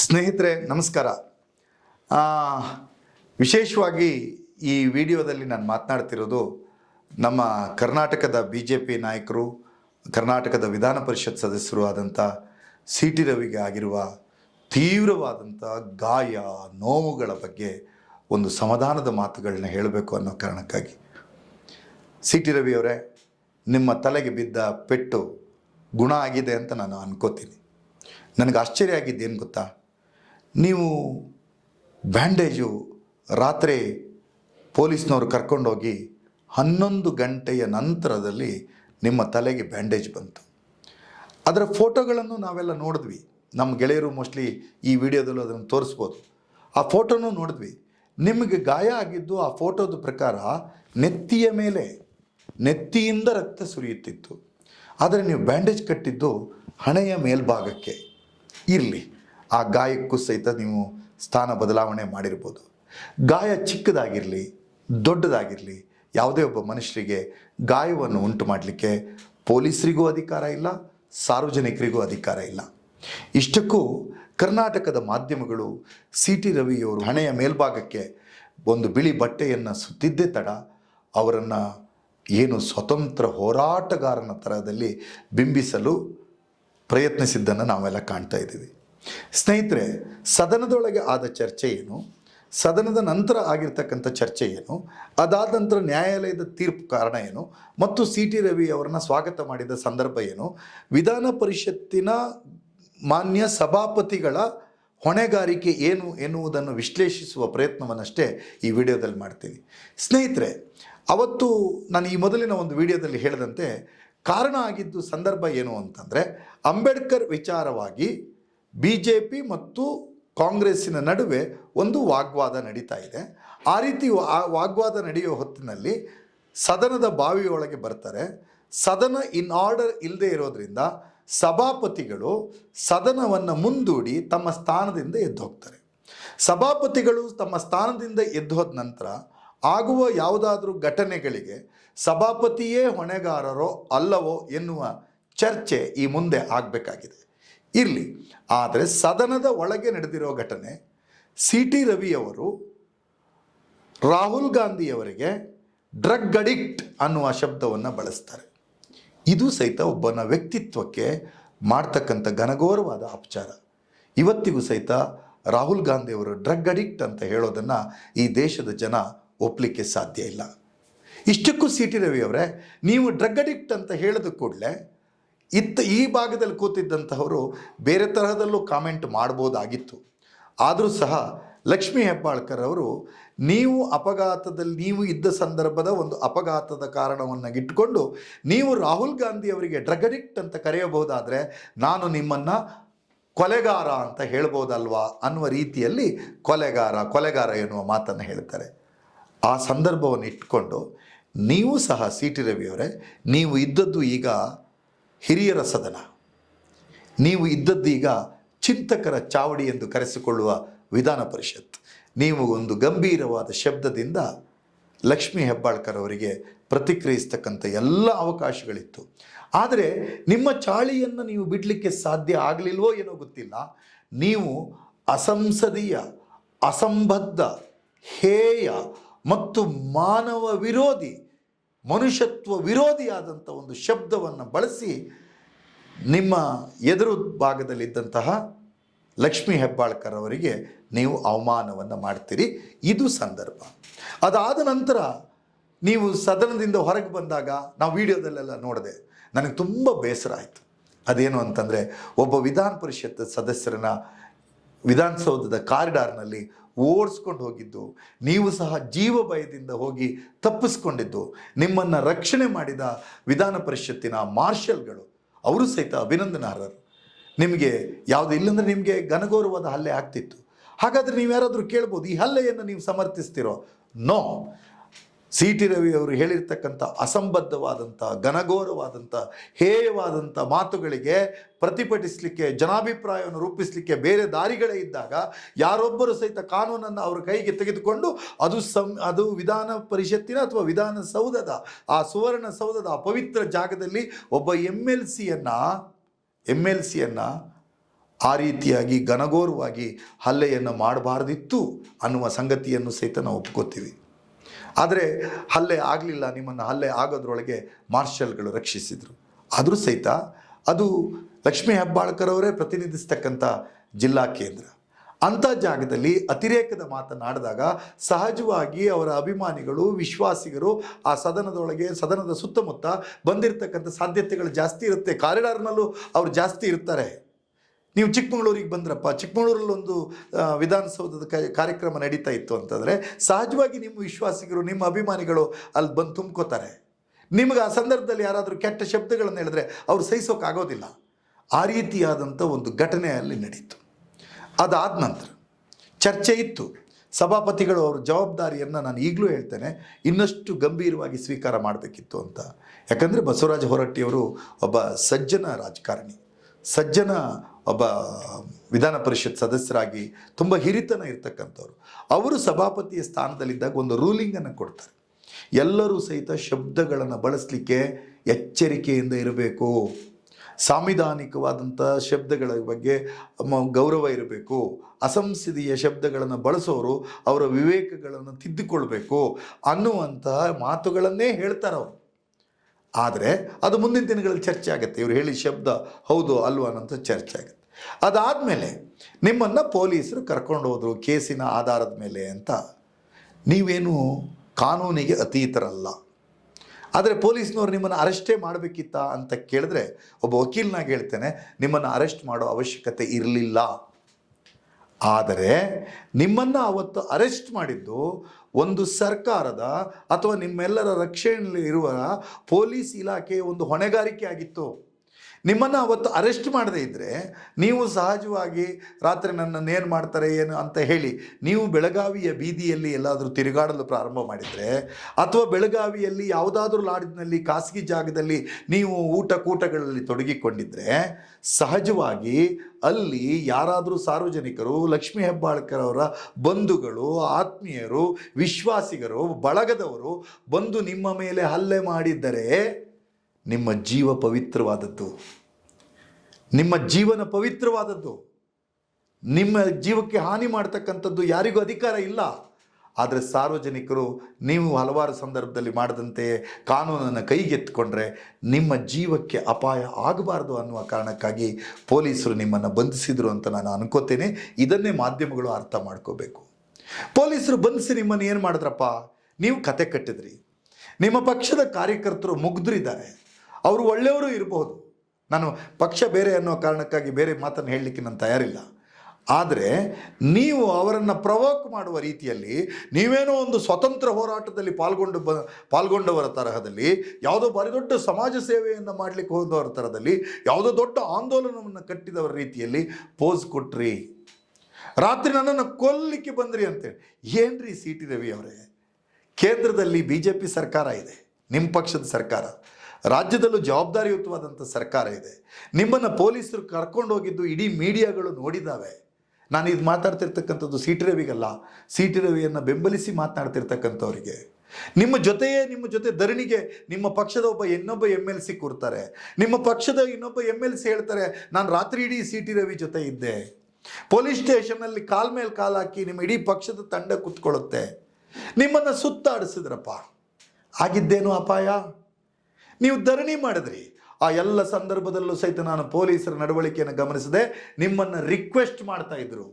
ಸ್ನೇಹಿತರೆ, ನಮಸ್ಕಾರ. ವಿಶೇಷವಾಗಿ ಈ ವಿಡಿಯೋದಲ್ಲಿ ನಾನು ಮಾತನಾಡ್ತಿರೋದು ನಮ್ಮ ಕರ್ನಾಟಕದ ಬಿ ಜೆ ಪಿ ನಾಯಕರು, ಕರ್ನಾಟಕದ ವಿಧಾನ ಪರಿಷತ್ ಸದಸ್ಯರು ಆದಂಥ ಸಿ ಟಿ ರವಿಗೆ ಆಗಿರುವ ತೀವ್ರವಾದಂಥ ಗಾಯ, ನೋವುಗಳ ಬಗ್ಗೆ ಒಂದು ಸಮಾಧಾನದ ಮಾತುಗಳನ್ನ ಹೇಳಬೇಕು ಅನ್ನೋ ಕಾರಣಕ್ಕಾಗಿ. ಸಿ ಟಿ ರವಿಯವರೇ ನಿಮ್ಮ ತಲೆಗೆ ಬಿದ್ದ ಪೆಟ್ಟು ಗುಣ ಆಗಿದೆ ಅಂತ ನಾನು ಅನ್ಕೋತೀನಿ. ನನಗೆ ಆಶ್ಚರ್ಯ ಆಗಿದ್ದೇನು ಗೊತ್ತಾ? ನೀವು ಬ್ಯಾಂಡೇಜು ರಾತ್ರಿ ಪೊಲೀಸ್ನವರು ಕರ್ಕೊಂಡೋಗಿ ಹನ್ನೊಂದು ಗಂಟೆಯ ನಂತರದಲ್ಲಿ ನಿಮ್ಮ ತಲೆಗೆ ಬ್ಯಾಂಡೇಜ್ ಬಂತು. ಅದರ ಫೋಟೋಗಳನ್ನು ನಾವೆಲ್ಲ ನೋಡಿದ್ವಿ. ನಮ್ಮ ಗೆಳೆಯರು ಮೋಸ್ಟ್ಲಿ ಈ ವಿಡಿಯೋದಲ್ಲೂ ಅದನ್ನು ತೋರಿಸ್ಬೋದು. ಆ ಫೋಟೋನೂ ನೋಡಿದ್ವಿ. ನಿಮಗೆ ಗಾಯ ಆಗಿದ್ದು ಆ ಫೋಟೋದ ಪ್ರಕಾರ ನೆತ್ತಿಯ ಮೇಲೆ, ನೆತ್ತಿಯಿಂದ ರಕ್ತ ಸುರಿಯುತ್ತಿತ್ತು. ಆದರೆ ನೀವು ಬ್ಯಾಂಡೇಜ್ ಕಟ್ಟಿದ್ದು ಹಣೆಯ ಮೇಲ್ಭಾಗಕ್ಕೆ. ಇರಲಿ. ಆ ಗಾಯಕ್ಕೂ ಸಹಿತ ನೀವು ಸ್ಥಾನ ಬದಲಾವಣೆ ಮಾಡಿರ್ಬೋದು. ಗಾಯ ಚಿಕ್ಕದಾಗಿರಲಿ, ದೊಡ್ಡದಾಗಿರಲಿ, ಯಾವುದೇ ಒಬ್ಬ ಮನುಷ್ಯರಿಗೆ ಗಾಯವನ್ನು ಉಂಟು ಮಾಡಲಿಕ್ಕೆ ಪೊಲೀಸರಿಗೂ ಅಧಿಕಾರ ಇಲ್ಲ, ಸಾರ್ವಜನಿಕರಿಗೂ ಅಧಿಕಾರ ಇಲ್ಲ. ಇಷ್ಟಕ್ಕೂ ಕರ್ನಾಟಕದ ಮಾಧ್ಯಮಗಳು ಸಿ ಟಿ ರವಿಯವರು ಹಣೆಯ ಮೇಲ್ಭಾಗಕ್ಕೆ ಒಂದು ಬಿಳಿ ಬಟ್ಟೆಯನ್ನು ಸುತ್ತಿದ್ದೇ ತಡ ಅವರನ್ನು ಏನು ಸ್ವತಂತ್ರ ಹೋರಾಟಗಾರನ ಥರದಲ್ಲಿ ಬಿಂಬಿಸಲು ಪ್ರಯತ್ನಿಸಿದ್ದನ್ನು ನಾವೆಲ್ಲ ಕಾಣ್ತಾ ಇದ್ದೀವಿ. ಸ್ನೇಹಿತರೆ, ಸದನದೊಳಗೆ ಆದ ಚರ್ಚೆ ಏನು? ಸದನದ ನಂತರ ಆಗಿರ್ತಕ್ಕಂಥ ಚರ್ಚೆ ಏನು? ಅದಾದ ನಂತರ ನ್ಯಾಯಾಲಯದ ತೀರ್ಪು ಕಾರಣ ಏನು? ಮತ್ತು ಸಿ ಟಿ ರವಿ ಅವರನ್ನು ಸ್ವಾಗತ ಮಾಡಿದ ಸಂದರ್ಭ ಏನು? ವಿಧಾನ ಪರಿಷತ್ತಿನ ಮಾನ್ಯ ಸಭಾಪತಿಗಳ ಹೊಣೆಗಾರಿಕೆ ಏನು ಎನ್ನುವುದನ್ನು ವಿಶ್ಲೇಷಿಸುವ ಪ್ರಯತ್ನವನ್ನಷ್ಟೇ ಈ ವಿಡಿಯೋದಲ್ಲಿ ಮಾಡ್ತೀನಿ. ಸ್ನೇಹಿತರೆ, ಅವತ್ತು ನಾನು ಈ ಮೊದಲಿನ ಒಂದು ವಿಡಿಯೋದಲ್ಲಿ ಹೇಳಿದಂತೆ ಕಾರಣ ಆಗಿದ್ದು ಸಂದರ್ಭ ಏನು ಅಂತಂದರೆ, ಅಂಬೇಡ್ಕರ್ ವಿಚಾರವಾಗಿ ಬಿ ಜೆ ಪಿ ಮತ್ತು ಕಾಂಗ್ರೆಸ್ಸಿನ ನಡುವೆ ಒಂದು ವಾಗ್ವಾದ ನಡೀತಾ ಇದೆ. ಆ ರೀತಿ ಆ ವಾಗ್ವಾದ ನಡೆಯುವ ಹೊತ್ತಿನಲ್ಲಿ ಸದನದ ಬಾವಿಯೊಳಗೆ ಬರ್ತಾರೆ. ಸದನ ಇನ್ ಆರ್ಡರ್ ಇಲ್ಲದೆ ಇರೋದ್ರಿಂದ ಸಭಾಪತಿಗಳು ಸದನವನ್ನು ಮುಂದೂಡಿ ತಮ್ಮ ಸ್ಥಾನದಿಂದ ಎದ್ದು ಹೋಗ್ತಾರೆ ಸಭಾಪತಿಗಳು ತಮ್ಮ ಸ್ಥಾನದಿಂದ ಎದ್ದು ಹೋದ ನಂತರ ಆಗುವ ಯಾವುದಾದ್ರೂ ಘಟನೆಗಳಿಗೆ ಸಭಾಪತಿಯೇ ಹೊಣೆಗಾರರೋ ಅಲ್ಲವೋ ಎನ್ನುವ ಚರ್ಚೆ ಈ ಮುಂದೆ ಆಗಬೇಕಾಗಿದೆ. ಇರಲಿ. ಆದರೆ ಸದನದ ಒಳಗೆ ನಡೆದಿರೋ ಘಟನೆ ಸಿ ಟಿ ರವಿಯವರು ರಾಹುಲ್ ಗಾಂಧಿಯವರಿಗೆ ಡ್ರಗ್ ಅಡಿಕ್ಟ್ ಅನ್ನುವ ಶಬ್ದವನ್ನು ಬಳಸ್ತಾರೆ. ಇದು ಸಹಿತ ಒಬ್ಬನ ವ್ಯಕ್ತಿತ್ವಕ್ಕೆ ಮಾಡ್ತಕ್ಕಂಥ ಘನಘೋರವಾದ ಅಪಚಾರ. ಇವತ್ತಿಗೂ ಸಹಿತ ರಾಹುಲ್ ಗಾಂಧಿಯವರು ಡ್ರಗ್ ಅಡಿಕ್ಟ್ ಅಂತ ಹೇಳೋದನ್ನು ಈ ದೇಶದ ಜನ ಒಪ್ಪಲಿಕ್ಕೆ ಸಾಧ್ಯ ಇಲ್ಲ. ಇಷ್ಟಕ್ಕೂ ಸಿ ಟಿ ರವಿ ಅವರೇ ನೀವು ಡ್ರಗ್ ಅಡಿಕ್ಟ್ ಅಂತ ಹೇಳಿದ ಕೂಡಲೇ ಇತ್ತ ಈ ಭಾಗದಲ್ಲಿ ಕೂತಿದ್ದಂತಹವರು ಬೇರೆ ತರಹದಲ್ಲೂ ಕಾಮೆಂಟ್ ಮಾಡ್ಬೋದಾಗಿತ್ತು. ಆದರೂ ಸಹ ಲಕ್ಷ್ಮೀ ಹೆಬ್ಬಾಳ್ಕರ್ ಅವರು ನೀವು ಅಪಘಾತದಲ್ಲಿ, ನೀವು ಇದ್ದ ಸಂದರ್ಭದ ಒಂದು ಅಪಘಾತದ ಕಾರಣವನ್ನು ಇಟ್ಕೊಂಡು ನೀವು ರಾಹುಲ್ ಗಾಂಧಿ ಅವರಿಗೆ ಡ್ರಗ್ ಅಡಿಕ್ಟ್ ಅಂತ ಕರೆಯಬಹುದಾದರೆ ನಾನು ನಿಮ್ಮನ್ನು ಕೊಲೆಗಾರ ಅಂತ ಹೇಳ್ಬೋದಲ್ವಾ ಅನ್ನುವ ರೀತಿಯಲ್ಲಿ ಕೊಲೆಗಾರ ಕೊಲೆಗಾರ ಎನ್ನುವ ಮಾತನ್ನು ಹೇಳ್ತಾರೆ. ಆ ಸಂದರ್ಭವನ್ನು ಇಟ್ಕೊಂಡು ನೀವು ಸಹ ಸಿ ಟಿ ರವಿಯವರೇ, ನೀವು ಇದ್ದದ್ದು ಈಗ ಹಿರಿಯರ ಸದನ. ನೀವು ಇದ್ದದ್ದೀಗ ಚಿಂತಕರ ಚಾವಡಿ ಎಂದು ಕರೆಸಿಕೊಳ್ಳುವ ವಿಧಾನ ಪರಿಷತ್. ನೀವು ಒಂದು ಗಂಭೀರವಾದ ಶಬ್ದದಿಂದ ಲಕ್ಷ್ಮೀ ಹೆಬ್ಬಾಳ್ಕರ್ ಅವರಿಗೆ ಪ್ರತಿಕ್ರಿಯಿಸ್ತಕ್ಕಂಥ ಎಲ್ಲ ಅವಕಾಶಗಳಿತ್ತು. ಆದರೆ ನಿಮ್ಮ ಚಾಳಿಯನ್ನು ನೀವು ಬಿಡಲಿಕ್ಕೆ ಸಾಧ್ಯ ಆಗಲಿಲ್ವೋ ಏನೋ ಗೊತ್ತಿಲ್ಲ. ನೀವು ಅಸಂಸದೀಯ, ಅಸಂಬದ್ಧ, ಹೇಯ ಮತ್ತು ಮಾನವ ವಿರೋಧಿ ಮನುಷ್ಯತ್ವ ವಿರೋಧಿಯಾದಂಥ ಒಂದು ಶಬ್ದವನ್ನು ಬಳಸಿ ನಿಮ್ಮ ಎದುರು ಭಾಗದಲ್ಲಿದ್ದಂತಹ ಲಕ್ಷ್ಮೀ ಹೆಬ್ಬಾಳ್ಕರ್ ಅವರಿಗೆ ನೀವು ಅವಮಾನವನ್ನು ಮಾಡ್ತೀರಿ. ಇದು ಸಂದರ್ಭ. ಅದಾದ ನಂತರ ನೀವು ಸದನದಿಂದ ಹೊರಗೆ ಬಂದಾಗ ನಾವು ವಿಡಿಯೋದಲ್ಲೆಲ್ಲ ನೋಡಿದೆ. ನನಗೆ ತುಂಬ ಬೇಸರ ಆಯಿತು. ಅದೇನು ಅಂತಂದರೆ, ಒಬ್ಬ ವಿಧಾನ ಪರಿಷತ್ ಸದಸ್ಯರನ್ನ ವಿಧಾನಸೌಧದ ಕಾರಿಡಾರ್ನಲ್ಲಿ ಓಡಿಸ್ಕೊಂಡು ಹೋಗಿದ್ದು. ನೀವು ಸಹ ಜೀವ ಭಯದಿಂದ ಹೋಗಿ ತಪ್ಪಿಸ್ಕೊಂಡಿದ್ದು. ನಿಮ್ಮನ್ನು ರಕ್ಷಣೆ ಮಾಡಿದ ವಿಧಾನ ಪರಿಷತ್ತಿನ ಮಾರ್ಷಲ್ಗಳು. ಅವರು ಸಹಿತ ಅಭಿನಂದನಾರ್ಹರು. ನಿಮಗೆ ಯಾವುದು ಇಲ್ಲಂದ್ರೆ ನಿಮಗೆ ಘನಗೌರವದ ಹಲ್ಲೆ ಆಗ್ತಿತ್ತು. ಹಾಗಾದರೆ ನೀವು ಯಾರಾದರೂ ಕೇಳ್ಬೋದು, ಈ ಹಲ್ಲೆಯನ್ನು ನೀವು ಸಮರ್ಥಿಸ್ತಿರೋ? ನೋ. ಸಿ ಟಿ ರವಿ ಅವರು ಹೇಳಿರ್ತಕ್ಕಂಥ ಅಸಂಬದ್ಧವಾದಂಥ, ಘನಘೋರವಾದಂಥ, ಹೇಯವಾದಂಥ ಮಾತುಗಳಿಗೆ ಪ್ರತಿಭಟಿಸಲಿಕ್ಕೆ, ಜನಾಭಿಪ್ರಾಯವನ್ನು ರೂಪಿಸಲಿಕ್ಕೆ ಬೇರೆ ದಾರಿಗಳೇ ಇದ್ದಾಗ ಯಾರೊಬ್ಬರು ಸಹಿತ ಕಾನೂನನ್ನು ಅವರ ಕೈಗೆ ತೆಗೆದುಕೊಂಡು ಅದು ಸಂ, ಅದು ವಿಧಾನ ಪರಿಷತ್ತಿನ ಅಥವಾ ವಿಧಾನಸೌಧದ, ಆ ಸುವರ್ಣ ಸೌಧದ ಆ ಪವಿತ್ರ ಜಾಗದಲ್ಲಿ ಒಬ್ಬ ಎಂ ಎಲ್ ಸಿಯನ್ನು ಎಂ ಎಲ್ ಸಿಯನ್ನು ಆ ರೀತಿಯಾಗಿ ಘನಘೋರವಾಗಿ ಹಲ್ಲೆಯನ್ನು ಮಾಡಬಾರ್ದಿತ್ತು ಅನ್ನುವ ಸಂಗತಿಯನ್ನು ಸಹಿತ ನಾವು ಒಪ್ಕೋತೀವಿ. ಆದರೆ ಹಲ್ಲೆ ಆಗಲಿಲ್ಲ ನಿಮ್ಮನ್ನು, ಹಲ್ಲೆ ಆಗೋದ್ರೊಳಗೆ ಮಾರ್ಷಲ್ಗಳು ರಕ್ಷಿಸಿದರು. ಆದರೂ ಸಹಿತ ಅದು ಲಕ್ಷ್ಮೀ ಹೆಬ್ಬಾಳ್ಕರ್ ಅವರೇ ಪ್ರತಿನಿಧಿಸ್ತಕ್ಕಂಥ ಜಿಲ್ಲಾ ಕೇಂದ್ರ. ಅಂಥ ಜಾಗದಲ್ಲಿ ಅತಿರೇಕದ ಮಾತನಾಡಿದಾಗ ಸಹಜವಾಗಿ ಅವರ ಅಭಿಮಾನಿಗಳು, ವಿಶ್ವಾಸಿಗರು ಆ ಸದನದೊಳಗೆ, ಸದನದ ಸುತ್ತಮುತ್ತ ಬಂದಿರತಕ್ಕಂಥ ಸಾಧ್ಯತೆಗಳು ಜಾಸ್ತಿ ಇರುತ್ತೆ. ಕಾರಿಡಾರ್ನಲ್ಲೂ ಅವರು ಜಾಸ್ತಿ ಇರ್ತಾರೆ. ನೀವು ಚಿಕ್ಕಮಗಳೂರಿಗೆ ಬಂದ್ರಪ್ಪ ಚಿಕ್ಕಮಗಳೂರಲ್ಲಿ ಒಂದು ಆ, ವಿಧಾನಸೌಧದ ಕಾರ್ಯಕ್ರಮ ನಡೀತಾ ಇತ್ತು ಅಂತಂದರೆ ಸಹಜವಾಗಿ ನಿಮ್ಮ ವಿಶ್ವಾಸಿಗರು ನಿಮ್ಮ ಅಭಿಮಾನಿಗಳು ಅಲ್ಲಿ ಬಂದು ತುಂಬ್ಕೋತಾರೆ. ನಿಮಗೆ ಆ ಸಂದರ್ಭದಲ್ಲಿ ಯಾರಾದರೂ ಕೆಟ್ಟ ಶಬ್ದಗಳನ್ನು ಹೇಳಿದ್ರೆ ಅವ್ರು ಸಹಿಸೋಕ್ಕಾಗೋದಿಲ್ಲ ಆ ರೀತಿಯಾದಂಥ ಒಂದು ಘಟನೆ ಅಲ್ಲಿ ನಡೀತು. ಅದಾದ ನಂತರ ಚರ್ಚೆ ಇತ್ತು. ಸಭಾಪತಿಗಳು ಅವ್ರ ಜವಾಬ್ದಾರಿಯನ್ನು ನಾನು ಈಗಲೂ ಹೇಳ್ತೇನೆ ಇನ್ನಷ್ಟು ಗಂಭೀರವಾಗಿ ಸ್ವೀಕಾರ ಮಾಡಬೇಕಿತ್ತು ಅಂತ. ಯಾಕಂದರೆ ಬಸವರಾಜ ಹೊರಟ್ಟಿಯವರು ಒಬ್ಬ ಸಜ್ಜನ ರಾಜಕಾರಣಿ. ಸಜ್ಜನ ಒಬ್ಬ ವಿಧಾನ ಪರಿಷತ್ ಸದಸ್ಯರಾಗಿ ತುಂಬ ಹಿರಿತನ ಇರ್ತಕ್ಕಂಥವ್ರು. ಅವರು ಸಭಾಪತಿಯ ಸ್ಥಾನದಲ್ಲಿದ್ದಾಗ ಒಂದು ರೂಲಿಂಗನ್ನು ಕೊಡ್ತಾರೆ. ಎಲ್ಲರೂ ಸಹಿತ ಶಬ್ದಗಳನ್ನು ಬಳಸಲಿಕ್ಕೆ ಎಚ್ಚರಿಕೆಯಿಂದ ಇರಬೇಕು. ಸಾಂವಿಧಾನಿಕವಾದಂಥ ಶಬ್ದಗಳ ಬಗ್ಗೆ ಗೌರವ ಇರಬೇಕು. ಅಸಂಸದೀಯ ಶಬ್ದಗಳನ್ನು ಬಳಸೋರು ಅವರ ವಿವೇಕಗಳನ್ನು ತಿದ್ದುಕೊಳ್ಬೇಕು ಅನ್ನುವಂತಹ ಮಾತುಗಳನ್ನೇ ಹೇಳ್ತಾರೆ ಅವರು ಆದರೆ ಅದು ಮುಂದಿನ ದಿನಗಳಲ್ಲಿ ಚರ್ಚೆ ಆಗುತ್ತೆ. ಇವರು ಹೇಳಿ ಶಬ್ದ ಹೌದು ಅಲ್ವಾ ಅನ್ನೋಂಥ ಚರ್ಚೆ ಆಗುತ್ತೆ. ಅದಾದಮೇಲೆ ನಿಮ್ಮನ್ನು ಪೊಲೀಸರು ಕರ್ಕೊಂಡು ಹೋದರು ಕೇಸಿನ ಆಧಾರದ ಮೇಲೆ ಅಂತ. ನೀವೇನು ಕಾನೂನಿಗೆ ಅತೀತರಲ್ಲ. ಆದರೆ ಪೊಲೀಸ್ನವ್ರು ನಿಮ್ಮನ್ನು ಅರೆಸ್ಟೇ ಮಾಡಬೇಕಿತ್ತಾ ಅಂತ ಕೇಳಿದ್ರೆ ಒಬ್ಬ ವಕೀಲನಾಗಿ ಹೇಳ್ತೇನೆ, ನಿಮ್ಮನ್ನು ಅರೆಸ್ಟ್ ಮಾಡೋ ಅವಶ್ಯಕತೆ ಇರಲಿಲ್ಲ. ಆದರೆ ನಿಮ್ಮನ್ನು ಅವತ್ತು ಅರೆಸ್ಟ್ ಮಾಡಿದ್ದು ಒಂದು ಸರ್ಕಾರದ ಅಥವಾ ನಿಮ್ಮೆಲ್ಲರ ರಕ್ಷಣೆಯಲ್ಲಿ ಇರುವ ಪೊಲೀಸ್ ಇಲಾಖೆ ಒಂದು ಹೊಣೆಗಾರಿಕೆ ಆಗಿತ್ತು ನಿಮ್ಮನ್ನು ಅವತ್ತು ಅರೆಸ್ಟ್ ಮಾಡದೇ ಇದ್ದರೆ ನೀವು ಸಹಜವಾಗಿ ರಾತ್ರಿ ನನ್ನನ್ನು ಏನು ಮಾಡ್ತಾರೆ, ಏನು ಅಂತ ಹೇಳಿ, ನೀವು ಬೆಳಗಾವಿಯ ಬೀದಿಯಲ್ಲಿ ಎಲ್ಲಾದರೂ ತಿರುಗಾಡಲು ಪ್ರಾರಂಭ ಮಾಡಿದರೆ, ಅಥವಾ ಬೆಳಗಾವಿಯಲ್ಲಿ ಯಾವುದಾದ್ರೂ ಲಾಡ್ಜ್ನಲ್ಲಿ, ಖಾಸಗಿ ಜಾಗದಲ್ಲಿ ನೀವು ಊಟ ಕೂಟಗಳಲ್ಲಿ ತೊಡಗಿಕೊಂಡಿದ್ದರೆ ಸಹಜವಾಗಿ ಅಲ್ಲಿ ಯಾರಾದರೂ ಸಾರ್ವಜನಿಕರು, ಲಕ್ಷ್ಮೀ ಹೆಬ್ಬಾಳ್ಕರ್ ಅವರ ಬಂಧುಗಳು, ಆತ್ಮೀಯರು, ವಿಶ್ವಾಸಿಗರು, ಬಳಗದವರು ಬಂದು ನಿಮ್ಮ ಮೇಲೆ ಹಲ್ಲೆ ಮಾಡಿದ್ದರೆ ನಿಮ್ಮ ಜೀವ ಪವಿತ್ರವಾದದ್ದು. ನಿಮ್ಮ ಜೀವನ ಪವಿತ್ರವಾದದ್ದು. ನಿಮ್ಮ ಜೀವಕ್ಕೆ ಹಾನಿ ಮಾಡ್ತಕ್ಕಂಥದ್ದು ಯಾರಿಗೂ ಅಧಿಕಾರ ಇಲ್ಲ. ಆದರೆ ಸಾರ್ವಜನಿಕರು ನೀವು ಹಲವಾರು ಸಂದರ್ಭದಲ್ಲಿ ಮಾಡದಂತೆ ಕಾನೂನನ್ನು ಕೈಗೆತ್ತಿಕೊಂಡ್ರೆ ನಿಮ್ಮ ಜೀವಕ್ಕೆ ಅಪಾಯ ಆಗಬಾರ್ದು ಅನ್ನುವ ಕಾರಣಕ್ಕಾಗಿ ಪೊಲೀಸರು ನಿಮ್ಮನ್ನು ಬಂಧಿಸಿದರು ಅಂತ ನಾನು ಅನ್ಕೋತೇನೆ. ಇದನ್ನೇ ಮಾಧ್ಯಮಗಳು ಅರ್ಥ ಮಾಡ್ಕೋಬೇಕು. ಪೊಲೀಸರು ಬಂಧಿಸಿ ನಿಮ್ಮನ್ನು ಏನು ಮಾಡಿದ್ರಪ್ಪ? ನೀವು ಕತೆ ಕಟ್ಟಿದ್ರಿ. ನಿಮ್ಮ ಪಕ್ಷದ ಕಾರ್ಯಕರ್ತರು ಮುಗ್ಧರಿದ್ದಾರೆ ಅವರು ಒಳ್ಳೆಯವರು ಇರಬಹುದು. ನಾನು ಪಕ್ಷ ಬೇರೆ ಅನ್ನೋ ಕಾರಣಕ್ಕಾಗಿ ಬೇರೆ ಮಾತನ್ನು ಹೇಳಲಿಕ್ಕೆ ನಾನು ತಯಾರಿಲ್ಲ. ಆದರೆ ನೀವು ಅವರನ್ನು ಪ್ರವೋಕ್ ಮಾಡುವ ರೀತಿಯಲ್ಲಿ ನೀವೇನೋ ಒಂದು ಸ್ವತಂತ್ರ ಹೋರಾಟದಲ್ಲಿ ಪಾಲ್ಗೊಂಡು ಬ, ಪಾಲ್ಗೊಂಡವರ ತರಹದಲ್ಲಿ, ಯಾವುದೋ ಬಾರಿ ದೊಡ್ಡ ಸಮಾಜ ಸೇವೆಯನ್ನು ಮಾಡಲಿಕ್ಕೆ ಹೋದವರ ಥರದಲ್ಲಿ ಯಾವುದೋ ದೊಡ್ಡ ಆಂದೋಲನವನ್ನು ಕಟ್ಟಿದವರ ರೀತಿಯಲ್ಲಿ ಪೋಸ್ ಕೊಟ್ರಿ. ರಾತ್ರಿ ನನ್ನನ್ನು ಕೊಲ್ಲಿಕ್ಕೆ ಬಂದ್ರಿ ಅಂತೇಳಿ. ಏನ್ರಿ ಸಿ ಟಿ ರವಿ ಅವರೇ? ಕೇಂದ್ರದಲ್ಲಿ ಬಿ ಜೆ ಪಿ ಸರ್ಕಾರ ಇದೆ ನಿಮ್ಮ ಪಕ್ಷದ ಸರ್ಕಾರ. ರಾಜ್ಯದಲ್ಲೂ ಜವಾಬ್ದಾರಿಯುತವಾದಂಥ ಸರ್ಕಾರ ಇದೆ. ನಿಮ್ಮನ್ನು ಪೊಲೀಸರು ಕರ್ಕೊಂಡು ಹೋಗಿದ್ದು ಇಡೀ ಮೀಡಿಯಾಗಳು ನೋಡಿದ್ದಾವೆ ನಾನು ಇದು ಮಾತಾಡ್ತಿರ್ತಕ್ಕಂಥದ್ದು ಸಿ ಟಿ ರವಿಗಲ್ಲ. ಸಿ ಟಿ ರವಿಯನ್ನು ಬೆಂಬಲಿಸಿ ಮಾತನಾಡ್ತಿರ್ತಕ್ಕಂಥವ್ರಿಗೆ. ನಿಮ್ಮ ಜೊತೆಯೇ ನಿಮ್ಮ ಜೊತೆ ಧರಣಿಗೆ ನಿಮ್ಮ ಪಕ್ಷದ ಒಬ್ಬ ಇನ್ನೊಬ್ಬ ಎಂ ಎಲ್ ಸಿ ಕೂರ್ತಾರೆ. ನಿಮ್ಮ ಪಕ್ಷದ ಇನ್ನೊಬ್ಬ ಎಂ ಎಲ್ ಸಿ ಹೇಳ್ತಾರೆ, ನಾನು ರಾತ್ರಿ ಇಡೀ ಸಿ ಟಿ ರವಿ ಜೊತೆ ಇದ್ದೆ. ಪೊಲೀಸ್ ಸ್ಟೇಷನ್ನಲ್ಲಿ ಕಾಲ್ ಮೇಲೆ ಕಾಲ್ ಹಾಕಿ ನಿಮ್ಮ ಇಡೀ ಪಕ್ಷದ ತಂಡ ಕೂತ್ಕೊಳ್ಳುತ್ತೆ. ನಿಮ್ಮನ್ನು ಸುತ್ತಾಡಿಸಿದ್ರಪ್ಪ. ಆಗಿದ್ದೇನು ಅಪಾಯ? ನೀವು ಧರಣಿ ಮಾಡಿದ್ರಿ. ಆ ಎಲ್ಲ ಸಂದರ್ಭದಲ್ಲೂ ಸಹಿತ ನಾನು ಪೊಲೀಸರ ನಡವಳಿಕೆಯನ್ನು ಗಮನಿಸದೆ ನಿಮ್ಮನ್ನು ರಿಕ್ವೆಸ್ಟ್ ಮಾಡ್ತಾ ಇದ್ರು.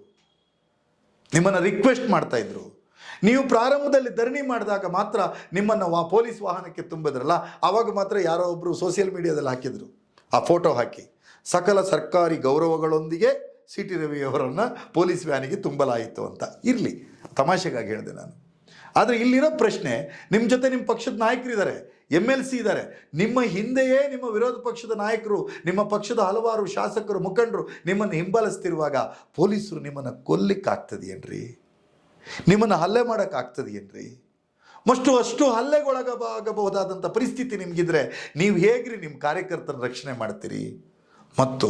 ನಿಮ್ಮನ್ನು ರಿಕ್ವೆಸ್ಟ್ ಮಾಡ್ತಾ ಇದ್ರು. ನೀವು ಪ್ರಾರಂಭದಲ್ಲಿ ಧರಣಿ ಮಾಡಿದಾಗ ಮಾತ್ರ ನಿಮ್ಮನ್ನು ವಾ ಪೊಲೀಸ್ ವಾಹನಕ್ಕೆ ತುಂಬಿದ್ರಲ್ಲ ಆವಾಗ ಮಾತ್ರ ಯಾರೋ ಒಬ್ಬರು ಸೋಷಿಯಲ್ ಮೀಡಿಯಾದಲ್ಲಿ ಹಾಕಿದ್ರು. ಆ ಫೋಟೋ ಹಾಕಿ. ಸಕಲ ಸರ್ಕಾರಿ ಗೌರವಗಳೊಂದಿಗೆ ಸಿ ಟಿ ರವಿಯವರನ್ನು ಪೊಲೀಸ್ ವ್ಯಾನಿಗೆ ತುಂಬಲಾಯಿತು ಅಂತ. ಇರಲಿ, ತಮಾಷೆಗಾಗಿ ಹೇಳಿದೆ ನಾನು. ಆದರೆ ಇಲ್ಲಿರೋ ಪ್ರಶ್ನೆ ನಿಮ್ಮ ಜೊತೆ ನಿಮ್ಮ ಪಕ್ಷದ ನಾಯಕರಿದ್ದಾರೆ. ಎಂ ಎಲ್ ಸಿ ಇದ್ದಾರೆ. ನಿಮ್ಮ ಹಿಂದೆಯೇ ನಿಮ್ಮ ವಿರೋಧ ಪಕ್ಷದ ನಾಯಕರು, ನಿಮ್ಮ ಪಕ್ಷದ ಹಲವಾರು ಶಾಸಕರು, ಮುಖಂಡರು ನಿಮ್ಮನ್ನು ಹಿಂಬಾಲಿಸ್ತಿರುವಾಗ ಪೊಲೀಸರು ನಿಮ್ಮನ್ನು ಕೊಲ್ಲಿಕ್ಕಾಗ್ತದೇನ್ರಿ? ನಿಮ್ಮನ್ನು ಹಲ್ಲೆ ಮಾಡೋಕ್ಕಾಗ್ತದೇನ್ರಿ? ಮಷ್ಟು ಅಷ್ಟು ಹಲ್ಲೆಗೊಳಗಾಗಬಹುದಾದಂಥ ಪರಿಸ್ಥಿತಿ ನಿಮಗಿದ್ರೆ ನೀವು ಹೇಗ್ರಿ ನಿಮ್ಮ ಕಾರ್ಯಕರ್ತರ ರಕ್ಷಣೆ ಮಾಡ್ತೀರಿ? ಮತ್ತು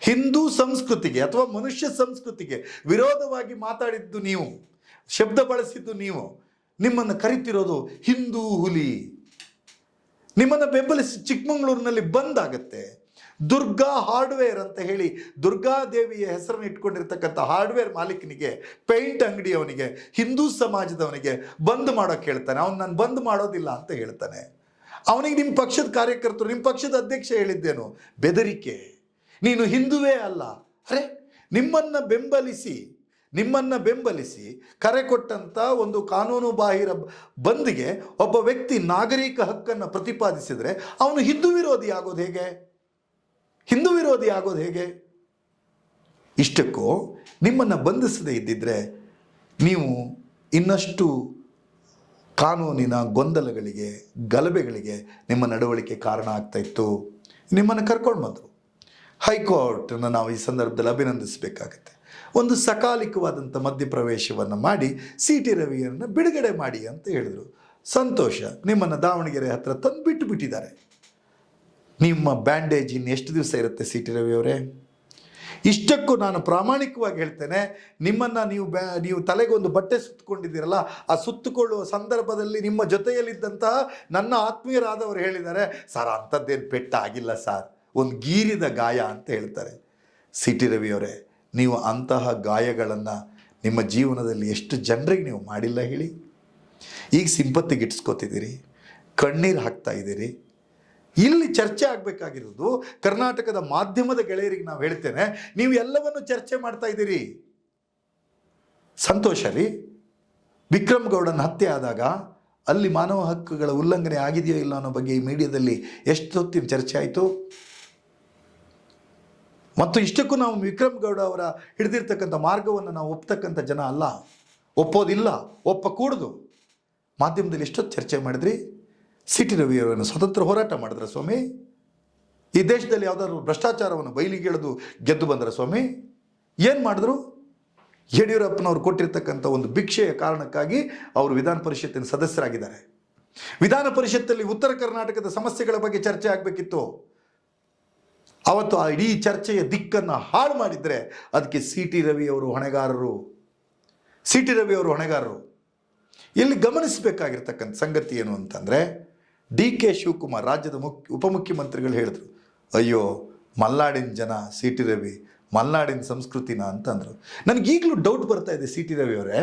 ಹಿಂದೂ ಸಂಸ್ಕೃತಿಗೆ ಅಥವಾ ಮನುಷ್ಯ ಸಂಸ್ಕೃತಿಗೆ ವಿರೋಧವಾಗಿ ಮಾತಾಡಿದ್ದು ನೀವು, ಶಬ್ದ ಬಳಸಿದ್ದು ನೀವು, ನಿಮ್ಮನ್ನು ಕರಿತಿರೋದು ಹಿಂದೂ ಹುಲಿ. ನಿಮ್ಮನ್ನು ಬೆಂಬಲಿಸಿ ಚಿಕ್ಕಮಗಳೂರಿನಲ್ಲಿ ಬಂದ್ ಆಗುತ್ತೆ ದುರ್ಗಾ ಹಾರ್ಡ್ವೇರ್ ಅಂತ ಹೇಳಿ ದುರ್ಗಾದೇವಿಯ ಹೆಸರನ್ನು ಇಟ್ಕೊಂಡಿರ್ತಕ್ಕಂಥ ಹಾರ್ಡ್ವೇರ್ ಮಾಲೀಕನಿಗೆ ಪೇಂಟ್ ಅಂಗಡಿಯವನಿಗೆ, ಹಿಂದೂ ಸಮಾಜದವನಿಗೆ ಬಂದ್ ಮಾಡೋಕೆ ಹೇಳ್ತಾನೆ. ಅವನು ನಾನು ಬಂದ್ ಮಾಡೋದಿಲ್ಲ ಅಂತ ಹೇಳ್ತಾನೆ. ಅವನಿಗೆ ನಿಮ್ಮ ಪಕ್ಷದ ಕಾರ್ಯಕರ್ತರು ನಿಮ್ಮ ಪಕ್ಷದ ಅಧ್ಯಕ್ಷ ಹೇಳಿದ್ದೇನು? ಬೆದರಿಕೆ. ನೀನು ಹಿಂದುವೇ ಅಲ್ಲ. ಅರೆ, ನಿಮ್ಮನ್ನು ಬೆಂಬಲಿಸಿ ನಿಮ್ಮನ್ನು ಬೆಂಬಲಿಸಿ ಕರೆ ಕೊಟ್ಟಂಥ ಒಂದು ಕಾನೂನು ಬಾಹಿರ ಬಂದ್ಗೆ ಒಬ್ಬ ವ್ಯಕ್ತಿ ನಾಗರಿಕ ಹಕ್ಕನ್ನು ಪ್ರತಿಪಾದಿಸಿದರೆ ಅವನು ಹಿಂದೂ ವಿರೋಧಿ ಆಗೋದು ಹೇಗೆ? ಹಿಂದೂ ವಿರೋಧಿ ಆಗೋದು ಹೇಗೆ? ಇಷ್ಟಕ್ಕೂ ನಿಮ್ಮನ್ನು ಬಂಧಿಸದೇ ಇದ್ದಿದ್ರೆ ನೀವು ಇನ್ನಷ್ಟು ಕಾನೂನಿನ ಗೊಂದಲಗಳಿಗೆ, ಗಲಭೆಗಳಿಗೆ ನಿಮ್ಮ ನಡವಳಿಕೆ ಕಾರಣ ಆಗ್ತಾ ಇತ್ತು. ನಿಮ್ಮನ್ನು ಕರ್ಕೊಂಡು ಬಂದರು. ಹೈಕೋರ್ಟನ್ನು ನಾವು ಈ ಸಂದರ್ಭದಲ್ಲಿ ಅಭಿನಂದಿಸಬೇಕಾಗತ್ತೆ. ಒಂದು ಸಕಾಲಿಕವಾದಂಥ ಮಧ್ಯಪ್ರವೇಶವನ್ನು ಮಾಡಿ ಸಿ ಟಿ ರವಿಯನ್ನು ಬಿಡುಗಡೆ ಮಾಡಿ ಅಂತ ಹೇಳಿದರು. ಸಂತೋಷ, ನಿಮ್ಮನ್ನು ದಾವಣಗೆರೆ ಹತ್ರ ತಂದು ಬಿಟ್ಟು ಬಿಟ್ಟಿದ್ದಾರೆ. ನಿಮ್ಮ ಬ್ಯಾಂಡೇಜ್ ಇನ್ನು ಎಷ್ಟು ದಿವಸ ಇರುತ್ತೆ ಸಿ ಟಿ ರವಿ ಅವರೇ? ಇಷ್ಟಕ್ಕೂ ನಾನು ಪ್ರಾಮಾಣಿಕವಾಗಿ ಹೇಳ್ತೇನೆ, ನಿಮ್ಮನ್ನು ನೀವು ಬ್ಯಾ, ನೀವು ತಲೆಗೆ ಒಂದು ಬಟ್ಟೆ ಸುತ್ತಕೊಂಡಿದ್ದೀರಲ್ಲ ಆ ಸುತ್ತುಕೊಳ್ಳುವ ಸಂದರ್ಭದಲ್ಲಿ ನಿಮ್ಮ ಜೊತೆಯಲ್ಲಿದ್ದಂತಹ ನನ್ನ ಆತ್ಮೀಯರಾದವರು ಹೇಳಿದ್ದಾರೆ, ಸರ್, ಅಂಥದ್ದೇನು ಪೆಟ್ಟ ಆಗಿಲ್ಲ ಸರ್. ಒಂದು ಗೀರಿದ ಗಾಯ ಅಂತ ಹೇಳ್ತಾರೆ ಸಿ ಟಿ ರವಿಯವರೇ ನೀವು ಅಂತಹ ಗಾಯಗಳನ್ನು ನಿಮ್ಮ ಜೀವನದಲ್ಲಿ ಎಷ್ಟು ಜನರಿಗೆ ನೀವು ಮಾಡಿಲ್ಲ ಹೇಳಿ? ಈಗ ಸಿಂಪತ್ತಿಗೆ ಇಟ್ಸ್ಕೊತಿದ್ದೀರಿ, ಕಣ್ಣೀರು ಹಾಕ್ತಾ ಇದ್ದೀರಿ. ಇಲ್ಲಿ ಚರ್ಚೆ ಆಗಬೇಕಾಗಿರೋದು ಕರ್ನಾಟಕದ ಮಾಧ್ಯಮದ ಗೆಳೆಯರಿಗೆ ನಾವು ಹೇಳ್ತೇನೆ, ನೀವು ಎಲ್ಲವನ್ನು ಚರ್ಚೆ ಮಾಡ್ತಾ ಇದ್ದೀರಿ. ಸಂತೋಷ ರೀ. ವಿಕ್ರಮ್ ಗೌಡನ ಹತ್ಯೆ ಆದಾಗ ಅಲ್ಲಿ ಮಾನವ ಹಕ್ಕುಗಳ ಉಲ್ಲಂಘನೆ ಆಗಿದೆಯೋ ಇಲ್ಲ ಅನ್ನೋ ಬಗ್ಗೆ ಈ ಮೀಡಿಯಾದಲ್ಲಿ ಎಷ್ಟು ಹೊತ್ತಿನ ಚರ್ಚೆ ಆಯಿತು? ಮತ್ತು ಇಷ್ಟಕ್ಕೂ ನಾವು ವಿಕ್ರಮ್ ಗೌಡ ಅವರ ಹಿಡಿದಿರ್ತಕ್ಕಂಥ ಮಾರ್ಗವನ್ನು ನಾವು ಒಪ್ತಕ್ಕಂಥ ಜನ ಅಲ್ಲ. ಒಪ್ಪೋದಿಲ್ಲ, ಒಪ್ಪಕೂಡದು. ಮಾಧ್ಯಮದಲ್ಲಿ ಎಷ್ಟೊತ್ತು ಚರ್ಚೆ ಮಾಡಿದ್ರಿ? ಸಿ ಟಿ ರವಿಯವರನ್ನು ಸ್ವತಂತ್ರ ಹೋರಾಟ ಮಾಡಿದ್ರ ಸ್ವಾಮಿ? ಈ ದೇಶದಲ್ಲಿ ಯಾವುದಾದ್ರು ಭ್ರಷ್ಟಾಚಾರವನ್ನು ಬಯಲಿಗೆಳೆದು ಗೆದ್ದು ಬಂದರೆ ಸ್ವಾಮಿ? ಏನು ಮಾಡಿದ್ರು? ಯಡಿಯೂರಪ್ಪನವರು ಕೊಟ್ಟಿರ್ತಕ್ಕಂಥ ಒಂದು ಭಿಕ್ಷೆಯ ಕಾರಣಕ್ಕಾಗಿ ಅವರು ವಿಧಾನ ಪರಿಷತ್ತಿನ ಸದಸ್ಯರಾಗಿದ್ದಾರೆ. ವಿಧಾನ ಪರಿಷತ್ತಲ್ಲಿ ಉತ್ತರ ಕರ್ನಾಟಕದ ಸಮಸ್ಯೆಗಳ ಬಗ್ಗೆ ಚರ್ಚೆ ಆಗಬೇಕಿತ್ತು. ಅವತ್ತು ಆ ಇಡೀ ಚರ್ಚೆಯ ದಿಕ್ಕನ್ನು ಹಾಳು ಮಾಡಿದರೆ ಅದಕ್ಕೆ ಸಿ ಟಿ ರವಿಯವರು ಹೊಣೆಗಾರರು. ಸಿ ಟಿ ರವಿಯವರು ಹೊಣೆಗಾರರು. ಇಲ್ಲಿ ಗಮನಿಸಬೇಕಾಗಿರ್ತಕ್ಕಂಥ ಸಂಗತಿ ಏನು ಅಂತಂದರೆ ಡಿ ಕೆ ಶಿವಕುಮಾರ್ ರಾಜ್ಯದ ಮುಖ್ಯ ಉಪಮುಖ್ಯಮಂತ್ರಿಗಳು ಹೇಳಿದರು, ಅಯ್ಯೋ, ಮಲ್ನಾಡಿನ ಜನ ಸಿ ಟಿ ರವಿ, ಮಲ್ನಾಡಿನ ಸಂಸ್ಕೃತಿನ ಅಂತಂದರು. ನನಗೀಗಲೂ ಡೌಟ್ ಬರ್ತಾ ಇದೆ ಸಿ ಟಿ ರವಿ ಅವರೇ.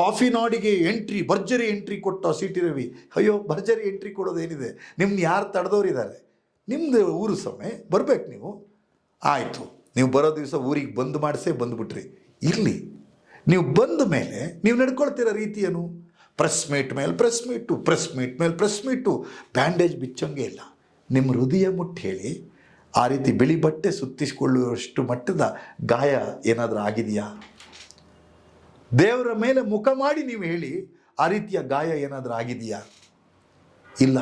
ಕಾಫಿ ನಾಡಿಗೆ ಎಂಟ್ರಿ, ಭರ್ಜರಿ ಎಂಟ್ರಿ ಕೊಟ್ಟ ಸಿ ಟಿ ರವಿ. ಅಯ್ಯೋ, ಭರ್ಜರಿ ಎಂಟ್ರಿ ಕೊಡೋದೇನಿದೆ? ನಿಮ್ನ ಯಾರು ತಡೆದವರಿದ್ದಾರೆ? ನಿಮ್ಮದು ಊರು ಸಮೇ ಬರಬೇಕು ನೀವು. ಆಯಿತು, ನೀವು ಬರೋ ದಿವಸ ಊರಿಗೆ ಬಂದ್ ಮಾಡಿಸೇ ಬಂದುಬಿಟ್ರಿ. ಇರಲಿ. ನೀವು ಬಂದ ಮೇಲೆ ನೀವು ನಡ್ಕೊಳ್ತಿರೋ ರೀತಿ ಏನು? ಪ್ರೆಸ್ ಮೀಟ್ ಮೇಲೆ ಪ್ರೆಸ್ ಮೀಟು ಪ್ರೆಸ್ ಮೀಟ್ ಮೇಲೆ ಪ್ರೆಸ್ ಮೀಟು ಬ್ಯಾಂಡೇಜ್ ಬಿಚ್ಚಂಗೆ ಇಲ್ಲ. ನಿಮ್ಮ ಹೃದಯ ಮುಟ್ಟಿ ಹೇಳಿ, ಆ ರೀತಿ ಬಿಳಿ ಬಟ್ಟೆ ಸುತ್ತಿಸಿಕೊಳ್ಳುವಷ್ಟು ಮಟ್ಟದ ಗಾಯ ಏನಾದರೂ ಆಗಿದೆಯಾ? ದೇವರ ಮೇಲೆ ಮುಖ ಮಾಡಿ ನೀವು ಹೇಳಿ, ಆ ರೀತಿಯ ಗಾಯ ಏನಾದರೂ ಆಗಿದೆಯಾ? ಇಲ್ಲ.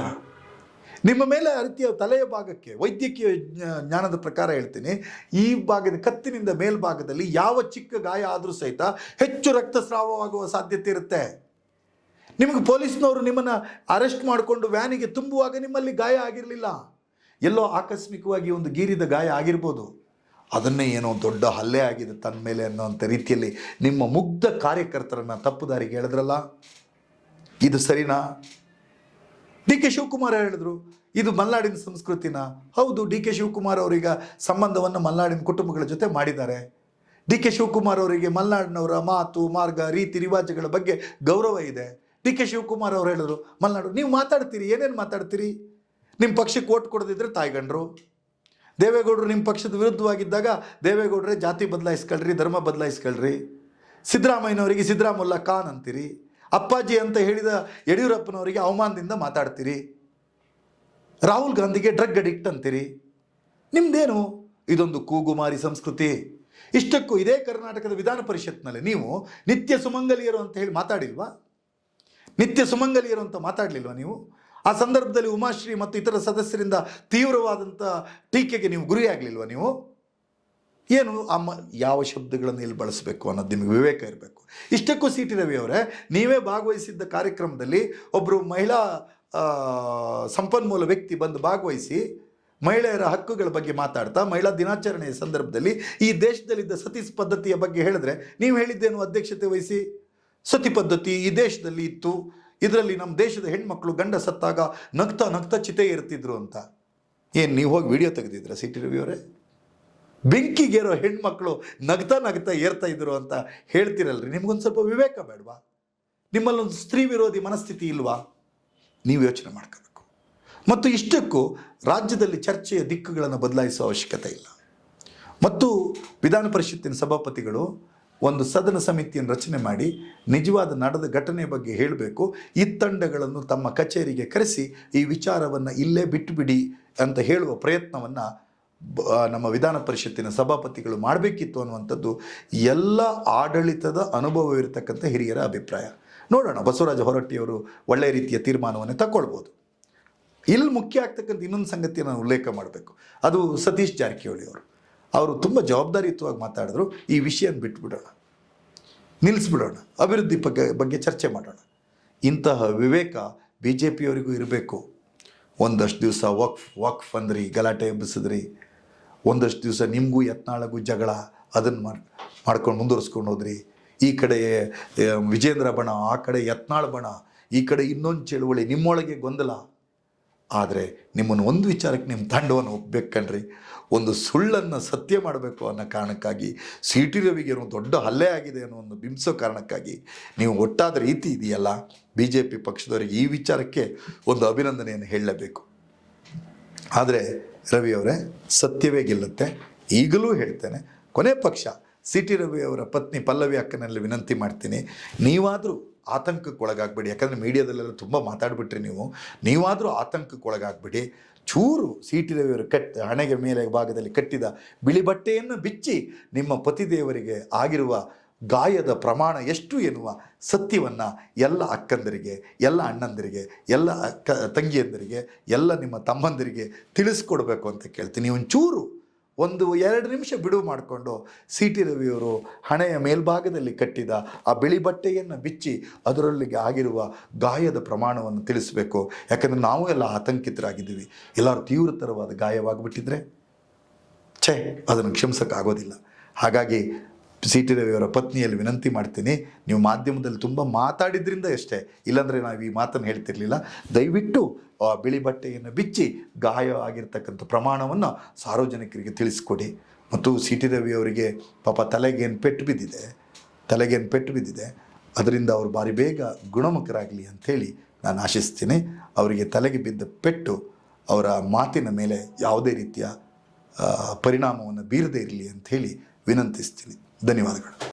ನಿಮ್ಮ ಮೇಲೆ ಆ ತಲೆಯ ಭಾಗಕ್ಕೆ ವೈದ್ಯಕೀಯ ಜ್ಞ- ಜ್ಞಾನದ ಪ್ರಕಾರ ಹೇಳ್ತೀನಿ, ಈ ಭಾಗದ ಕತ್ತಿನಿಂದ ಮೇಲ್ಭಾಗದಲ್ಲಿ ಯಾವ ಚಿಕ್ಕ ಗಾಯ ಆದರೂ ಸಹಿತ ಹೆಚ್ಚು ರಕ್ತಸ್ರಾವವಾಗುವ ಸಾಧ್ಯತೆ ಇರುತ್ತೆ. ನಿಮಗೆ ಪೊಲೀಸ್ನವರು ನಿಮ್ಮನ್ನು ಅರೆಸ್ಟ್ ಮಾಡಿಕೊಂಡು ವ್ಯಾನಿಗೆ ತುಂಬುವಾಗ ನಿಮ್ಮಲ್ಲಿ ಗಾಯ ಆಗಿರಲಿಲ್ಲ. ಎಲ್ಲೋ ಆಕಸ್ಮಿಕವಾಗಿ ಒಂದು ಗೀರಿದ ಗಾಯ ಆಗಿರ್ಬೋದು. ಅದನ್ನೇ ಏನೋ ದೊಡ್ಡ ಹಲ್ಲೆ ಆಗಿದೆ ತನ್ನ ಮೇಲೆ ಅನ್ನೋಂಥ ರೀತಿಯಲ್ಲಿ ನಿಮ್ಮ ಮುಗ್ಧ ಕಾರ್ಯಕರ್ತರನ್ನು ತಪ್ಪು ದಾರಿಗೆ ಹೇಳಿದ್ರಲ್ಲ? ಇದು ಸರಿನಾ? ಡಿ ಕೆ ಶಿವಕುಮಾರ್ ಹೇಳಿದ್ರು? ಇದು ಮಲ್ನಾಡಿನ ಸಂಸ್ಕೃತಿನ. ಹೌದು, ಡಿ ಕೆ ಶಿವಕುಮಾರ್ ಅವರೀಗ ಸಂಬಂಧವನ್ನು ಮಲ್ನಾಡಿನ ಕುಟುಂಬಗಳ ಜೊತೆ ಮಾಡಿದ್ದಾರೆ. ಡಿ ಕೆ ಶಿವಕುಮಾರ್ ಅವರಿಗೆ ಮಲ್ನಾಡಿನವರ ಮಾತು, ಮಾರ್ಗ, ರೀತಿ, ರಿವಾಜುಗಳ ಬಗ್ಗೆ ಗೌರವ ಇದೆ. ಡಿ ಕೆ ಶಿವಕುಮಾರ್ ಅವರು ಹೇಳಿದ್ರು, ಮಲ್ನಾಡು, ನೀವು ಮಾತಾಡ್ತೀರಿ, ಏನೇನು ಮಾತಾಡ್ತೀರಿ? ನಿಮ್ಮ ಪಕ್ಷಕ್ಕೆ ಓಟ್ ಕೊಡದಿದ್ರೆ ತಾಯ್ಗಂಡ್ರು. ದೇವೇಗೌಡರು ನಿಮ್ಮ ಪಕ್ಷದ ವಿರುದ್ಧವಾಗಿದ್ದಾಗ ದೇವೇಗೌಡರೇ ಜಾತಿ ಬದಲಾಯಿಸ್ಕೊಳ್ರಿ, ಧರ್ಮ ಬದಲಾಯಿಸ್ಕೊಳ್ರಿ. ಸಿದ್ದರಾಮಯ್ಯನವರಿಗೆ ಸಿದ್ದರಾಮುಲ್ಲಾ ಖಾನ್ ಅಂತೀರಿ. ಅಪ್ಪಾಜಿ ಅಂತ ಹೇಳಿದ ಯಡಿಯೂರಪ್ಪನವರಿಗೆ ಅವಮಾನದಿಂದ ಮಾತಾಡ್ತೀರಿ. ರಾಹುಲ್ ಗಾಂಧಿಗೆ ಡ್ರಗ್ ಅಡಿಕ್ಟ್ ಅಂತೀರಿ. ನಿಮ್ದೇನು? ಇದೊಂದು ಕೂಗುಮಾರಿ ಸಂಸ್ಕೃತಿ. ಇಷ್ಟಕ್ಕೂ ಇದೇ ಕರ್ನಾಟಕದ ವಿಧಾನ ಪರಿಷತ್ನಲ್ಲಿ ನೀವು ನಿತ್ಯ ಸುಮಂಗಲಿಯರು ಅಂತ ಹೇಳಿ ಮಾತಾಡಿಲ್ವಾ? ನಿತ್ಯ ಸುಮಂಗಲಿಯರು ಅಂತ ಮಾತಾಡಲಿಲ್ವಾ ನೀವು? ಆ ಸಂದರ್ಭದಲ್ಲಿ ಉಮಾಶ್ರೀ ಮತ್ತು ಇತರ ಸದಸ್ಯರಿಂದ ತೀವ್ರವಾದಂಥ ಟೀಕೆಗೆ ನೀವು ಗುರಿಯಾಗಲಿಲ್ವಾ ನೀವು? ಏನು ಅಮ್ಮ ಯಾವ ಶಬ್ದಗಳನ್ನು ಇಲ್ಲಿ ಬಳಸಬೇಕು ಅನ್ನೋದು ನಿಮಗೆ ವಿವೇಕ ಇರಬೇಕು. ಇಷ್ಟಕ್ಕೂ ಸಿ ಟಿ ರವಿ ಅವರೇ, ನೀವೇ ಭಾಗವಹಿಸಿದ್ದ ಕಾರ್ಯಕ್ರಮದಲ್ಲಿ ಒಬ್ಬರು ಮಹಿಳಾ ಸಂಪನ್ಮೂಲ ವ್ಯಕ್ತಿ ಬಂದು ಭಾಗವಹಿಸಿ ಮಹಿಳೆಯರ ಹಕ್ಕುಗಳ ಬಗ್ಗೆ ಮಾತಾಡ್ತಾ, ಮಹಿಳಾ ದಿನಾಚರಣೆಯ ಸಂದರ್ಭದಲ್ಲಿ ಈ ದೇಶದಲ್ಲಿದ್ದ ಸತಿ ಪದ್ಧತಿಯ ಬಗ್ಗೆ ಹೇಳಿದ್ರೆ ನೀವು ಹೇಳಿದ್ದೇನು ಅಧ್ಯಕ್ಷತೆ ವಹಿಸಿ? ಸತಿ ಪದ್ಧತಿ ಈ ದೇಶದಲ್ಲಿ ಇತ್ತು, ಇದರಲ್ಲಿ ನಮ್ಮ ದೇಶದ ಹೆಣ್ಮಕ್ಳು ಗಂಡ ಸತ್ತಾಗ ನಗ್ತಾ ನಗ್ತಾ ಚಿತೆ ಇರ್ತಿದ್ರು ಅಂತ. ಏನು, ನೀವು ಹೋಗಿ ವಿಡಿಯೋ ತೆಗೆದಿದ್ರ ಸಿ ಟಿ ರವಿ ಅವರೇ? ಬೆಂಕಿಗೇರೋ ಹೆಣ್ಮಕ್ಳು ನಗ್ತಾ ನಗ್ತಾ ಏರ್ತಾ ಇದ್ರು ಅಂತ ಹೇಳ್ತಿರಲ್ರಿ. ನಿಮ್ಗೊಂದು ಸ್ವಲ್ಪ ವಿವೇಕ ಬೇಡವಾ? ನಿಮ್ಮಲ್ಲೊಂದು ಸ್ತ್ರೀ ವಿರೋಧಿ ಮನಸ್ಥಿತಿ ಇಲ್ವಾ? ನೀವು ಯೋಚನೆ ಮಾಡ್ಕೋಬೇಕು. ಮತ್ತು ಇಷ್ಟಕ್ಕೂ ರಾಜ್ಯದಲ್ಲಿ ಚರ್ಚೆಯ ದಿಕ್ಕುಗಳನ್ನು ಬದಲಾಯಿಸುವ ಅವಶ್ಯಕತೆ ಇಲ್ಲ. ಮತ್ತು ವಿಧಾನ ಪರಿಷತ್ತಿನ ಸಭಾಪತಿಗಳು ಒಂದು ಸದನ ಸಮಿತಿಯನ್ನು ರಚನೆ ಮಾಡಿ ನಿಜವಾದ ನಡೆದ ಘಟನೆ ಬಗ್ಗೆ ಹೇಳಬೇಕು. ಈ ತಂಡಗಳನ್ನು ತಮ್ಮ ಕಚೇರಿಗೆ ಕರೆಸಿ ಈ ವಿಚಾರವನ್ನು ಇಲ್ಲೇ ಬಿಟ್ಟುಬಿಡಿ ಅಂತ ಹೇಳುವ ಪ್ರಯತ್ನವನ್ನು ನಮ್ಮ ವಿಧಾನ ಪರಿಷತ್ತಿನ ಸಭಾಪತಿಗಳು ಮಾಡಬೇಕಿತ್ತು ಅನ್ನುವಂಥದ್ದು ಎಲ್ಲ ಆಡಳಿತದ ಅನುಭವವಿರತಕ್ಕಂಥ ಹಿರಿಯರ ಅಭಿಪ್ರಾಯ. ನೋಡೋಣ, ಬಸವರಾಜ ಹೊರಟ್ಟಿಯವರು ಒಳ್ಳೆಯ ರೀತಿಯ ತೀರ್ಮಾನವನ್ನು ತಗೊಳ್ಬೋದು ಇಲ್ಲಿ ಮುಖ್ಯ ಆಗ್ತಕ್ಕಂಥ ಇನ್ನೊಂದು ಸಂಗತಿಯನ್ನು ನಾನು ಉಲ್ಲೇಖ ಮಾಡಬೇಕು. ಅದು ಸತೀಶ್ ಜಾರಕಿಹೊಳಿ ಅವರು. ಅವರು ತುಂಬ ಜವಾಬ್ದಾರಿಯುತವಾಗಿ ಮಾತಾಡಿದ್ರು, ಈ ವಿಷಯನ ಬಿಟ್ಬಿಡೋಣ. ನಿಲ್ಲಿಸ್ಬಿಡೋಣ ಅಭಿವೃದ್ಧಿ ಬಗ್ಗೆ ಬಗ್ಗೆ ಚರ್ಚೆ ಮಾಡೋಣ. ಇಂತಹ ವಿವೇಕ ಬಿ ಜೆ ಪಿಯವರಿಗೂ ಇರಬೇಕು. ಒಂದಷ್ಟು ದಿವಸ ವಕ್ಫ್ ವಕ್ಫ್ ಅಂದ್ರಿ, ಗಲಾಟೆ ಎಬ್ಬಿಸಿದ್ರಿ. ಒಂದಷ್ಟು ದಿವಸ ನಿಮಗೂ ಯತ್ನಾಳಗೂ ಜಗಳ, ಅದನ್ನು ಮಾಡಿ, ಮಾಡ್ಕೊಂಡು ಮುಂದುವರಿಸ್ಕೊಂಡು ಹೋದ್ರಿ. ಈ ಕಡೆ ವಿಜೇಂದ್ರ ಬಣ, ಆ ಕಡೆ ಯತ್ನಾಳ ಬಣ, ಈ ಕಡೆ ಇನ್ನೊಂದು ಚಳುವಳಿ ನಿಮ್ಮೊಳಗೆ ಗೊಂದಲ. ಆದರೆ ನಿಮ್ಮನ್ನು ಒಂದು ವಿಚಾರಕ್ಕೆ ನಿಮ್ಮ ತಂಡವನ್ನು ಒಪ್ಪಬೇಕನ್ರಿ ಒಂದು ಸುಳ್ಳನ್ನು ಸತ್ಯ ಮಾಡಬೇಕು ಅನ್ನೋ ಕಾರಣಕ್ಕಾಗಿ ಸಿ ಟಿ ರವಿಗೆ ದೊಡ್ಡ ಹಲ್ಲೆ ಆಗಿದೆ ಅನ್ನೋ ಒಂದು ಬಿಂಬಿಸೋ ಕಾರಣಕ್ಕಾಗಿ ನೀವು ಒಟ್ಟಾದ ರೀತಿ ಇದೆಯಲ್ಲ ಬಿ ಜೆ ಪಿ ಪಕ್ಷದವರಿಗೆ ಈ ವಿಚಾರಕ್ಕೆ ಒಂದು ಅಭಿನಂದನೆಯನ್ನು ಹೇಳಲೇಬೇಕು. ಆದರೆ ರವಿ ಅವರೇ, ಸತ್ಯವೇ ಗೆಲ್ಲುತ್ತೆ. ಈಗಲೂ ಹೇಳ್ತೇನೆ, ಕೊನೆ ಪಕ್ಷ ಸಿ ಟಿ ರವಿಯವರ ಪತ್ನಿ ಪಲ್ಲವಿ ಅಕ್ಕನಲ್ಲಿ ವಿನಂತಿ ಮಾಡ್ತೀನಿ. ನೀವಾದರೂ ಆತಂಕಕ್ಕೆ ಒಳಗಾಗಬೇಡಿ, ಯಾಕಂದರೆ ಮೀಡಿಯಾದಲ್ಲೆಲ್ಲ ತುಂಬ ಮಾತಾಡಿಬಿಟ್ರಿ ನೀವು. ನೀವಾದರೂ ಆತಂಕಕ್ಕೆ ಒಳಗಾಗಬೇಡಿ. ಚೂರು ಸಿ ಟಿ ರವಿಯವರು ಕಟ್, ಹಣೆಗೆ ಮೇಲೆ ಭಾಗದಲ್ಲಿ ಕಟ್ಟಿದ ಬಿಳಿ ಬಟ್ಟೆಯನ್ನು ಬಿಚ್ಚಿ ನಿಮ್ಮ ಪತಿದೇವರಿಗೆ ಆಗಿರುವ ಗಾಯದ ಪ್ರಮಾಣ ಎಷ್ಟು ಎನ್ನುವ ಸತ್ಯವನ್ನು ಎಲ್ಲ ಅಕ್ಕಂದರಿಗೆ, ಎಲ್ಲ ಅಣ್ಣಂದರಿಗೆ, ಎಲ್ಲ ಅಕ್ಕ ತಂಗಿಯಂದಿರಿಗೆ, ಎಲ್ಲ ನಿಮ್ಮ ತಮ್ಮಂದರಿಗೆ ತಿಳಿಸ್ಕೊಡ್ಬೇಕು ಅಂತ ಕೇಳ್ತೀನಿ. ಒಂಚೂರು ಒಂದು ಎರಡು ನಿಮಿಷ ಬಿಡುವು ಮಾಡಿಕೊಂಡು ಸಿ ಟಿ ರವಿಯವರು ಹಣೆಯ ಮೇಲ್ಭಾಗದಲ್ಲಿ ಕಟ್ಟಿದ ಆ ಬಿಳಿ ಬಟ್ಟೆಯನ್ನು ಬಿಚ್ಚಿ ಅದರೊಳಗೆ ಆಗಿರುವ ಗಾಯದ ಪ್ರಮಾಣವನ್ನು ತಿಳಿಸಬೇಕು. ಯಾಕಂದರೆ ನಾವು ಎಲ್ಲ ಆತಂಕಿತರಾಗಿದ್ದೀವಿ. ಎಲ್ಲರೂ ತೀವ್ರತರವಾದ ಗಾಯವಾಗಿಬಿಟ್ಟಿದ್ರೆ ಛೇ, ಅದನ್ನು ಕ್ಷಮಿಸೋಕ್ಕಾಗೋದಿಲ್ಲ. ಹಾಗಾಗಿ ಸಿ ಟಿ ರವಿಯವರ ಪತ್ನಿಯಲ್ಲಿ ವಿನಂತಿ ಮಾಡ್ತೀನಿ. ನೀವು ಮಾಧ್ಯಮದಲ್ಲಿ ತುಂಬ ಮಾತಾಡಿದ್ರಿಂದ ಎಷ್ಟೇ, ಇಲ್ಲಾಂದರೆ ನಾವು ಈ ಮಾತನ್ನು ಹೇಳ್ತಿರ್ಲಿಲ್ಲ. ದಯವಿಟ್ಟು ಬಿಳಿ ಬಟ್ಟೆಯನ್ನು ಬಿಚ್ಚಿ ಗಾಯ ಆಗಿರ್ತಕ್ಕಂಥ ಪ್ರಮಾಣವನ್ನು ಸಾರ್ವಜನಿಕರಿಗೆ ತಿಳಿಸ್ಕೊಡಿ. ಮತ್ತು ಸಿ ಟಿ ರವಿಯವರಿಗೆ ಪಾಪ ತಲೆಗೇನು ಪೆಟ್ಟು ಬಿದ್ದಿದೆ, ತಲೆಗೇನು ಪೆಟ್ಟು ಬಿದ್ದಿದೆ. ಅದರಿಂದ ಅವರು ಭಾರಿ ಬೇಗ ಗುಣಮುಖರಾಗಲಿ ಅಂಥೇಳಿ ನಾನು ಆಶಿಸ್ತೀನಿ. ಅವರಿಗೆ ತಲೆಗೆ ಬಿದ್ದ ಪೆಟ್ಟು ಅವರ ಮಾತಿನ ಮೇಲೆ ಯಾವುದೇ ರೀತಿಯ ಪರಿಣಾಮವನ್ನು ಬೀರದೇ ಇರಲಿ ಅಂಥೇಳಿ ವಿನಂತಿಸ್ತೀನಿ. ధన్యవాదాలు